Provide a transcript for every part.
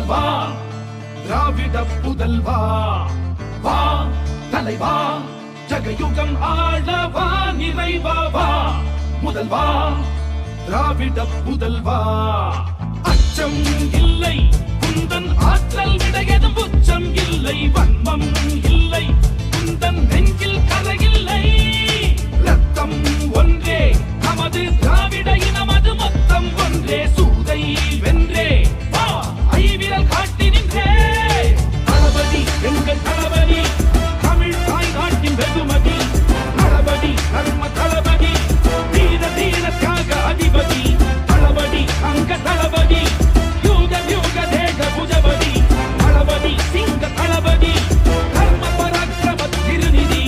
முதல்வா திராவிட புதல்வா வா தலைவா ஜகயுகம் ஆளவா நிறைவா வா. முதல்வா திராவிட புதல்வா. நாட்டின் வெகுமதி தளபதி தீர தீர தியாக அதிபதி அங்க தளபதி யூக யூக தேக புஜபதி சிங்க தளபதி தர்ம பராக்கிரம திருநிதி.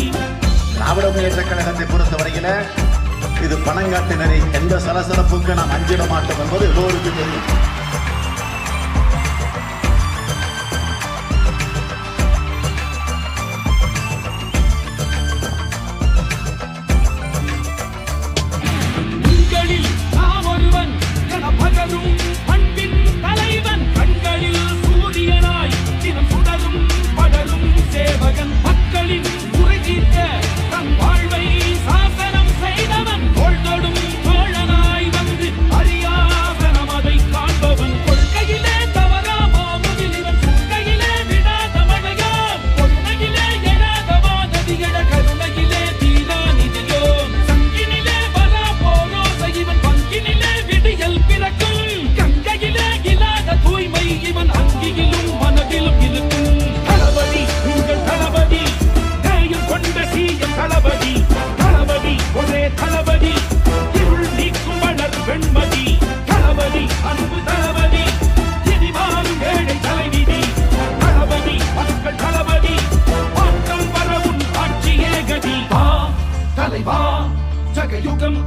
திராவிட முன்னேற்ற கழகத்தை பொறுத்தவரையில இது பணங்காட்டினரை. எந்த சலசலப்புக்கு நாம் அஞ்சிட மாட்டோம் என்பது எல்லோருக்கும் தெரியும். You can.